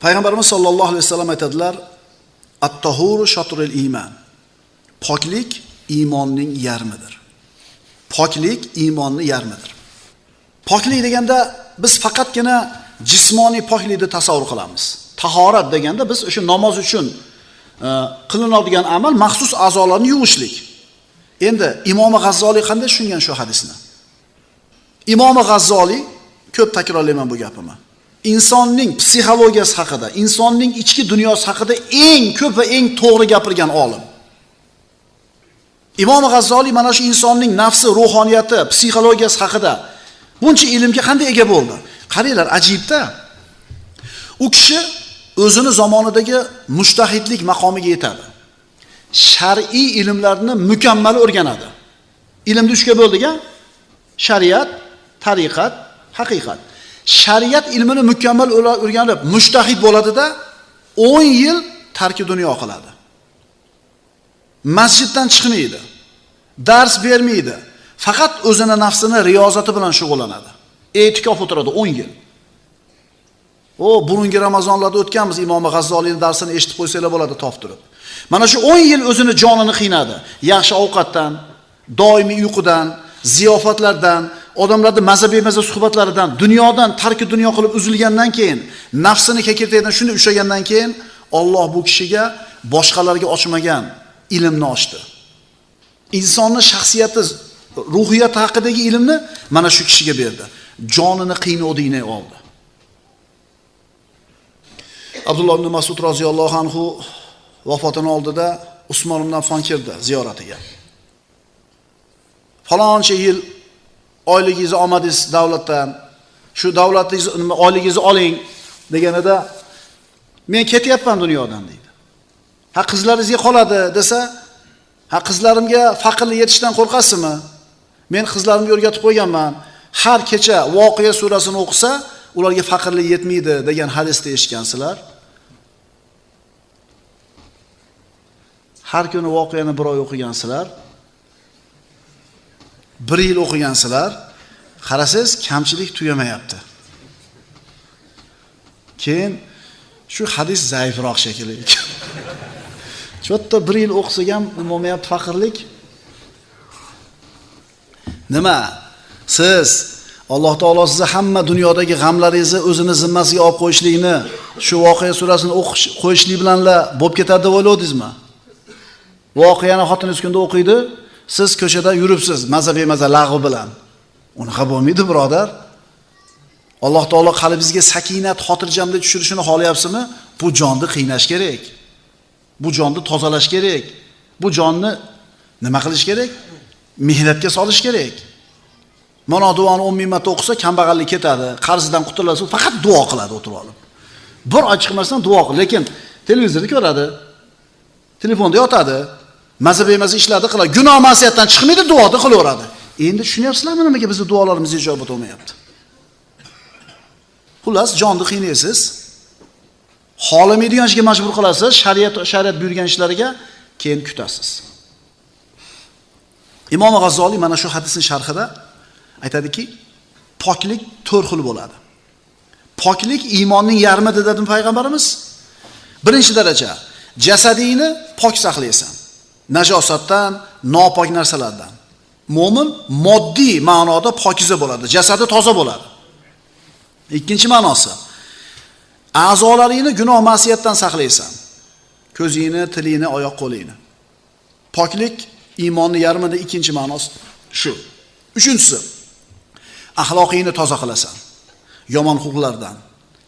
Payg'ambarimiz sollallohu alayhi vasallam aytadilar: "At-tahuru shatrul iymon." Poklik iymonning yarmidir. Poklik iymonning yarmidir. Poklik deganda biz faqatgina jismoniy poklikni tasavvur qilamiz. Tahorat deganda biz o'sha namoz uchun e, qilinadigan amal maxsus a'zolarni yuvishlik. Endi Imom G'azzoliy qanday tushungan shu hadisni? Imom G'azzoliy ko'p takrorlayman bu gapimni. Insonning psixologiyasi haqida, insonning ichki dunyosi haqida eng ko'p va eng to'g'ri gapirgan olim. Imom G'azzoliy mana shu insonning nafsi, ruhoniyati, psixologiyasi haqida buncha ilmga qanday ega bo'ldi? Qaranglar, ajibda. U kishi o'zini zamonidagi mushtahidlik maqomiga yetadi. Shar'iy ilmlarni mukammal o'rganadi. Ilmni uchga bo'ldik-a? Shariat, tariqat, haqiqat. Shariat ilmini mukammal o'rganib, mushtahid bo'ladida 10 yil tarki dunyo qiladi. Masjiddan chiqmaydi. Dars bermaydi. Faqat o'zini nafsini riyozati bilan shug'ullanadi. E'tikof o'tiradi 10 yil. O burungi Ramazonlarda o'tganmiz Imom G'azzoliyning darsini eshitib qo'ysanglar bo'ladi top turib. Mana shu 10 yil o'zini jonini qiynadi. Yaxshi ovqatdan, doimiy uyqudan, ziyofatlardan, odamlarning maza bemaza suhbatlaridan, dunyodan tarki dunyo qilib uzilgandan keyin, nafsini kekertakdan shunday ushlagandan keyin Alloh bu kishiga boshqalarga ochmagan ilmni ochdi. Insonni shaxsiyati, ruhiyati haqidagi ilmni mana shu kishiga berdi. Jonini qiynodingni oldi. Abdulloh ibn Mas'ud roziyallohu anhu vafotini oldida Usmon ibn Affon kirdi ziyoratiga. Faloncha yil oyligingizni olmadingiz davlatdan, shu davlatingiz oyligingizni oling deganida men ketyapman dunyodan deydi. Ha qizlaringizga qoladi desa, ha qizlarimga faqirlik yetishdan qo'rqasizmi? Men qizlarimga o'rgatib qo'yganman. Har kecha Voqea surasini o'qisa, ularga faqirlik yetmaydi degan hadisni eshitgansizlar. Har kuni voqeani bir oy o'qigansizlar. bir yil o'qigansizlar, qarasangiz kamchilik tugamayapti. Keyin shu hadis zaifroq shekilli ekan. Cho'tta bir yil o'qisak ham bo'lmayapti faqirlik. Nima? Siz Alloh taolo sizni hamma dunyodagi g'amlaringizni o'zini zimmasiga olib qo'yishlikni shu voqea surasini o'qish qo'yishlik bilanla bo'lib ketadi deb o'yladingizmi? Voqeani xotiningiz kunda o'qiydi, siz ko'chada yuribsiz maza bemaza lag'vi bilan. Unaqa bo'lmaydi, birodar. Alloh taolo qalbingizga sakinat, xotirjamlik tushirishini xohlayapsizmi? Bu jonni qiynash kerak. Bu jonni tozalash kerak. Bu jonni nima qilish kerak? Mehnatga solish kerak. Mana duoni 10 ming marta o'qisa, kambag'allik ketadi, qarzidan qutuladi, faqat duo qiladi o'tirib olib. Bir oy chiqmasdan duo qiladi, lekin televizorni ko'radi, telefonda yotadi, maza bemaza ishlarni qiladi. Gunoh ma'siyatdan chiqmaydi, duoda qilaveradi. Endi tushunyapsizlarmi nimaga bizning duolarimiz ijobat bo'lmayapti? Xullas, jonni qiynaysiz. Xohlamaydigan ishga majbur qilasiz, shariat shariat buyurgan ishlariga keyin kutasiz. Imom G'azzoliy mana shu hadisning sharhida aytadiki, poklik to'rt xil bo'ladi. Poklik iymonning yarmi dedi payg'ambarimiz. Birinchi daraja, jasadingni pok saqlaysan. Najosatdan, nopok narsalardan. Mo'min moddiy ma'noda pokiza bo'ladi, jasadi toza bo'ladi. Ikkinchi ma'nosi, a'zolaringni gunoh ma'siyatdan saqlaysan. Ko'zingni, tilingni, oyoq qo'lingni. Poklik iymonning yarmida ikkinchi ma'nosi shu. Uchinchisi, axloqingni toza qilasan. Yomon xulqlardan,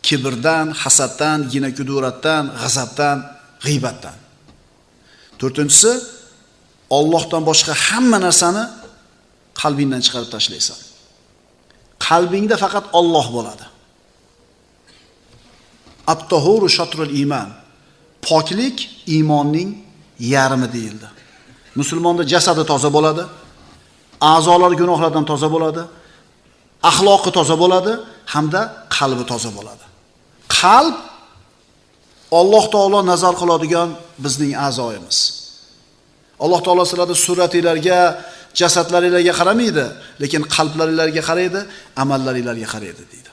kibrdan, hasaddan, gina kuduratdan, g'azabdan, g'iybatdan. To'rtinchisi, Allohdan boshqa hamma narsani qalbingdan chiqarib tashlaysan. Qalbingda faqat Alloh bo'ladi. At-tahuru shatrul iymon. Poklik iymonning yarmi deyildi. Musulmonda jasadi toza bo'ladi, a'zolari gunohlardan toza bo'ladi, axloqi toza bo'ladi hamda qalbi toza bo'ladi. Qalb Alloh taolo nazar qiladigan bizning a'zoyimiz. Alloh taolo sizlarni suratinglarga, jasadlaringlarga qaramaydi, lekin qalblaringlarga qaraydi, amallaringlarga qaraydi deydi.